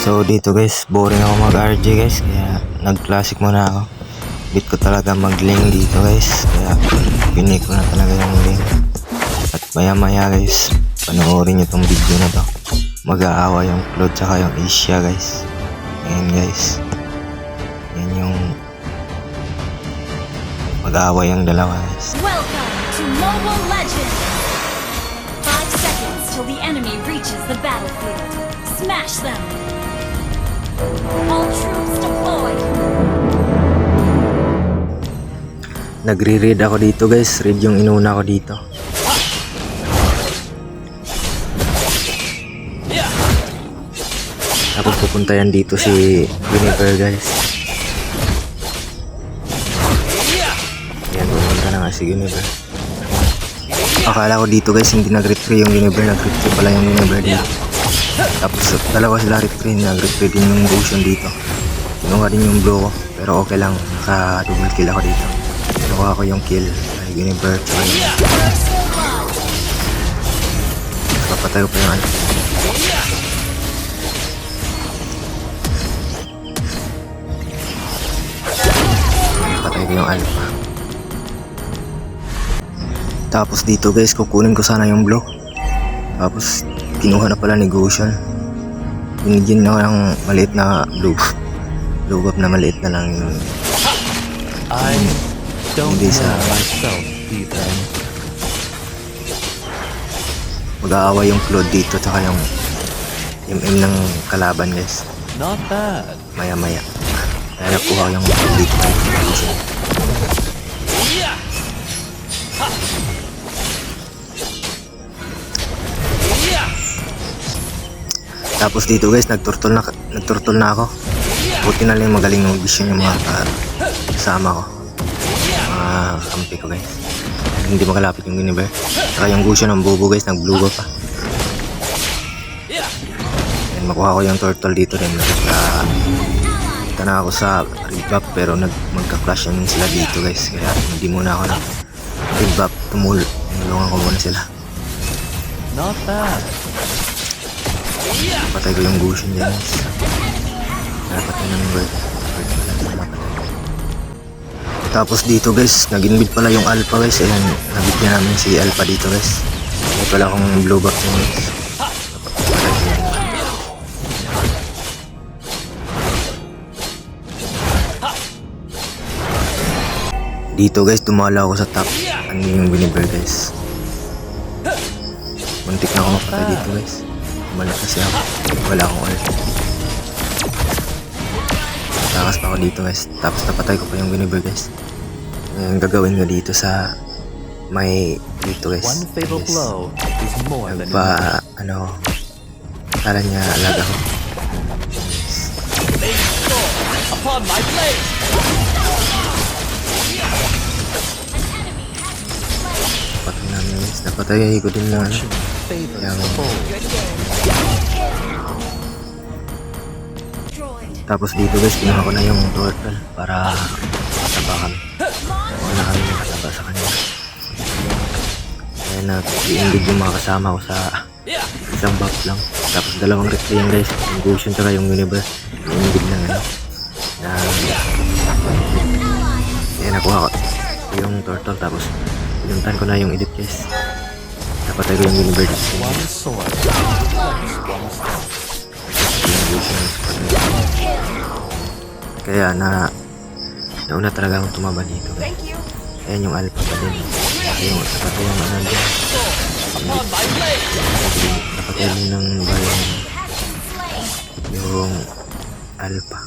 So dito guys, boring ako mag-RG guys, kaya nag-classic muna ako. Bit ko talaga mag-lane dito guys, kaya pinik ko na talaga yung lane. At maya maya guys, panoorin nyo tong video na to. Mag-aawa yung Claude tsaka yung Asia guys. Ayan guys. Yan yung mag-aawa yung dalawa guys. Welcome to Mobile Legends! Five seconds till the enemy reaches the battlefield. Smash them! Nagre-read ako dito guys, read yung inuna ko dito. Tapos pupunta yan dito si Winneper guys. Yan, pupunta na nga si Winneper. Akala ko dito guys, hindi nag-retry yung Winneper, nag-retry pala yung Winneper dito. Tapos dalawa sila retry, nag-retry din yung Goshen dito. Kinuha din yung blow ko, pero okay lang, naka-double kill ako dito. Nakuha ko yung kill kay Winneper, tsaka yung... Papatay ko pa yung ano. Patay ko yung alpha. Tapos dito guys, kukunin ko sana yung block. Tapos kinuha na pala ni Na ako ng maliit na blue. Blue na maliit na lang yung I don't Hindi sa- myself either. mag-aawa yung Claude dito tsaka yung MM ng kalaban guys. Not bad. Maya maya. Kaya nakuha ko yung dito Tapos dito guys, nagturtol na, nagturtol na ako. Buti na lang magaling mag vision yung mga ka- kasama ko. Mga kampi ko guys. Hindi makalapit yung Guinevere. Saka yung Gusha ng bubo guys, nag-blue pa. Yan, makuha ko yung turtle dito rin. Nagka, punta na ako sa revamp pero nag, magka-clash yan sila dito guys. Kaya hindi muna ako nag revamp. Tumul. Tulungan ko muna sila. Not bad. Patay ko yung Gushin dyan guys. Napatay ng bird. Na. Tapos dito guys, nag-inbid pala yung alpha guys. Ayan, nabigyan namin si alpha dito guys. May pala akong blue back mo guys. Dito guys, dumala ako sa top. Ano yung Winneber guys. Muntik na ako mapatay dito guys. Umalat kasi ako. Wala akong ult. Takas pa ako dito guys. Tapos napatay ko pa yung Winneber guys. Ang gagawin ko dito sa may dito guys. Is. Nagpa, ano, kala niya alaga ko. Upon my blade! Napatay ko din na ano. Bold. Tapos dito guys, kinuha ko na yung turtle para mataba kami. Na kami nakataba sa kanila. Kaya na, i-engage yung mga kasama ko sa isang buff lang. Tapos dalawang retry yan guys. Yung Goshen tsaka yung Universe. I-engage lang ano. Na, kaya nakuha ko yung turtle tapos pinuntan ko na yung edit guys. Napatay ko yung Universe. One sword. Kaya na, nauna talaga akong tumaba dito. Ayan yung alpha pa din. Kasi yung napatay yung ano dyan. Napatay din ng bayan yung alpha.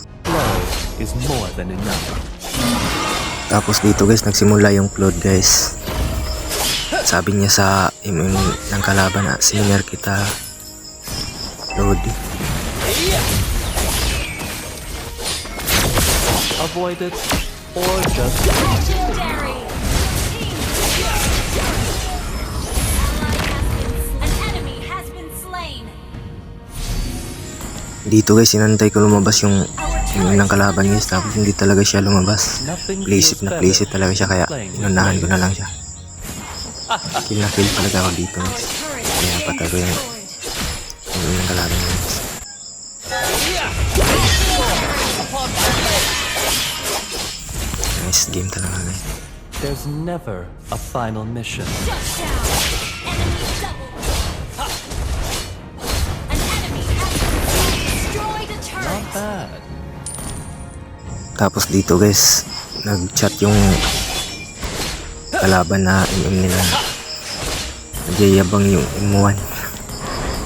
Is more than enough. Tapos dito guys, nagsimula yung Claude guys. Sabi niya sa MM ng kalaban na senior kita Claude. Avoid it or just! Dito guys, sinantay ko lumabas yung MM ng kalaban guys. Tapos hindi talaga siya lumabas. feels na playsit talaga siya kaya inunahan ko na lang siya kill na kill talaga ako dito. Kaya patalo yung yung unang kalaban ng Lance. Nice game talaga guys. There's never a final mission. An enemy has destroyed a turret! Tapos dito guys, nag-chat yung kalaban na MM nila. Nagyayabang yung M1.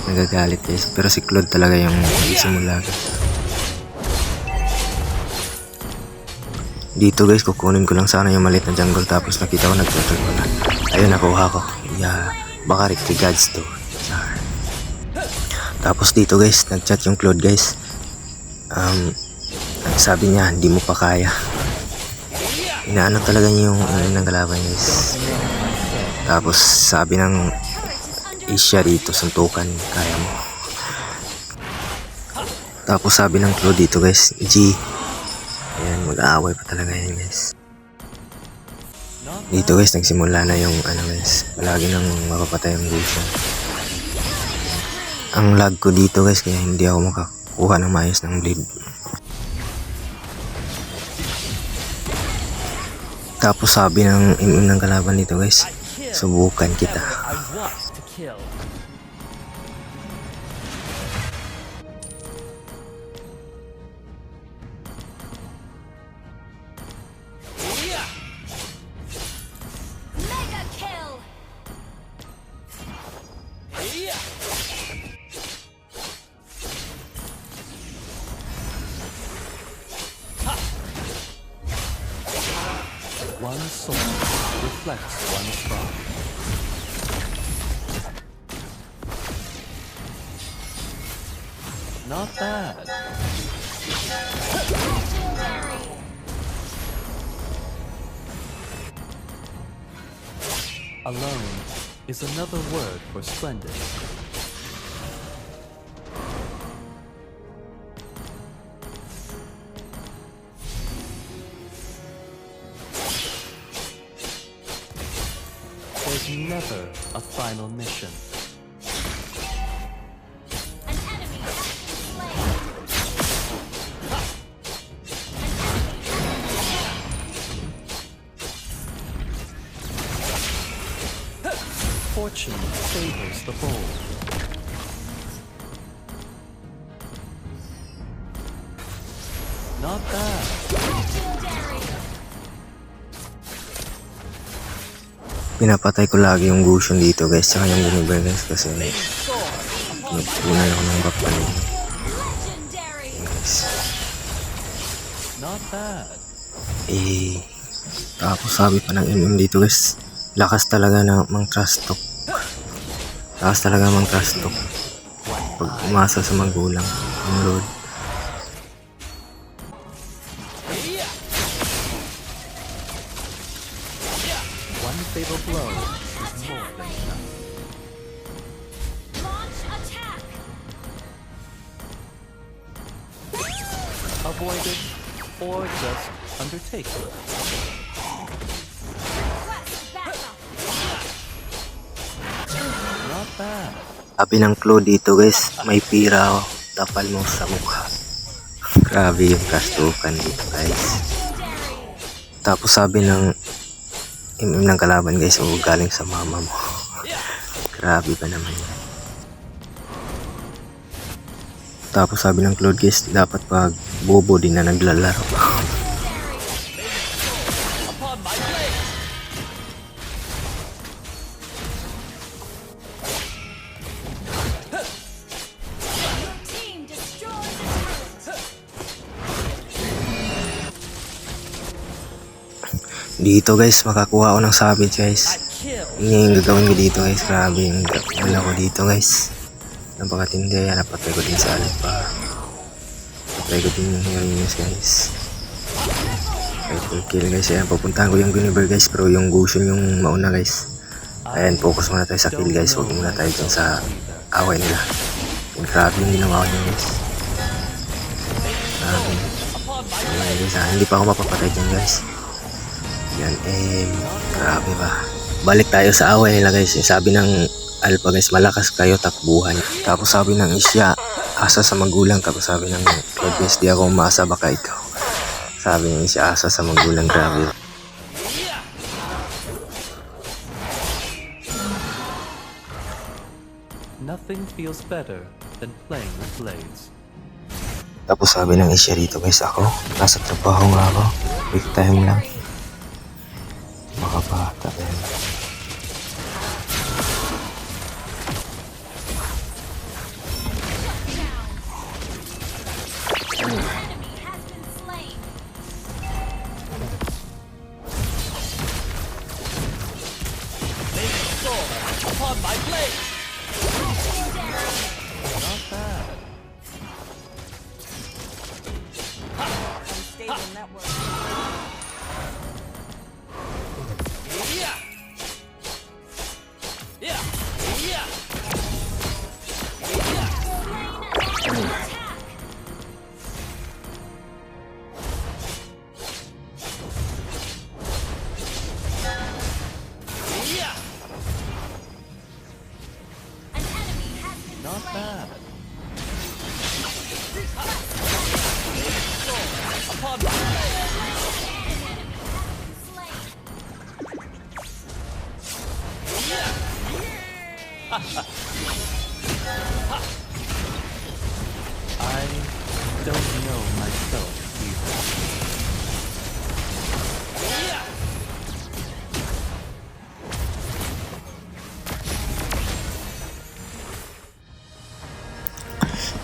Nagagalit guys. Pero si Claude talaga yung simula. Dito guys, kukunin ko lang sana yung maliit na jungle tapos nakita ko nag-turtle ko na. Ayun, nakuha ko. Yeah, baka Rick Gods to. Tapos dito guys, nag-chat yung Claude guys. Um, sabi niya, hindi mo pa kaya. Inaano talaga niya yung ano ng kalaban guys. Tapos sabi ng Isya dito, suntukan, kaya mo. Tapos sabi ng Claude dito guys, G. Ayan, mag-aaway pa talaga yan guys. Dito guys, nagsimula na yung ano guys, palagi nang mapapatay ang gusto. Ang lag ko dito guys, kaya hindi ako makakuha ng maayos ng bleed. Tapos sabi ng ng kalaban dito guys, subukan kita. One soul reflects one star. Not bad. Alone is another word for splendid. A final mission. An enemy has been slain. Fortune favors the bold. Pinapatay ko lagi yung Gusion dito guys, tsaka yung Univer guys kasi nagpunan ako ng Legendary. guys. Eh, tapos sabi pa ng MM dito guys, lakas talaga na mang trust talk. Lakas talaga mang trust talk. Pag umasa sa magulang, ang Lord. Blow is more than enough. Launch attack. Avoid it or just undertake it. Not bad. Sabi ng Claude dito guys, may pira ako. Tapal mo sa mukha. Grabe yung kastukan dito guys. Tapos sabi ng MM ng kalaban guys, oh, galing sa mama mo. Grabe ba naman yan. Tapos sabi ng Claude guys, dapat pag bobo din na naglalaro. Dito guys, makakuha ako ng sabit guys. Yun yung gagawin ko dito guys. Grabe yung wala ko dito guys. Napakatindi. Napatay ko din sa alpha. Napatay ko din yung Herinos guys. Rifle kill guys. Ayan, pupuntahan ko yung Guniver guys. Pero yung Gusion yung mauna guys. Ayan, focus muna tayo sa kill guys. Huwag muna tayo dyan sa away nila. Grabe yung ginawa ko guys. Grabe. Ayan guys, ah, hindi pa ako mapapatay dyan guys. Yan eh, grabe ba. Balik tayo sa away nila guys. Sabi ng Alpha guys, malakas kayo takbuhan. Tapos sabi ng Isya, asa sa magulang. Tapos sabi ng Claudius, di ako umaasa baka ikaw. Sabi ng Isya, asa sa magulang. Grabe. Nothing feels better than playing with blades. Tapos sabi ng isya rito guys ako, nasa trabaho nga ako, quick time lang. Makabata yan. An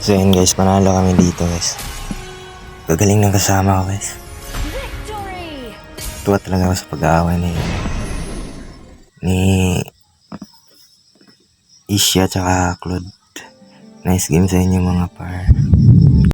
So yun guys, panalo kami dito guys. Gagaling ng kasama ko guys. Tuwa talaga ako sa pag-aaway ni ni Isha tsaka Claude. Nice game sa inyo mga par.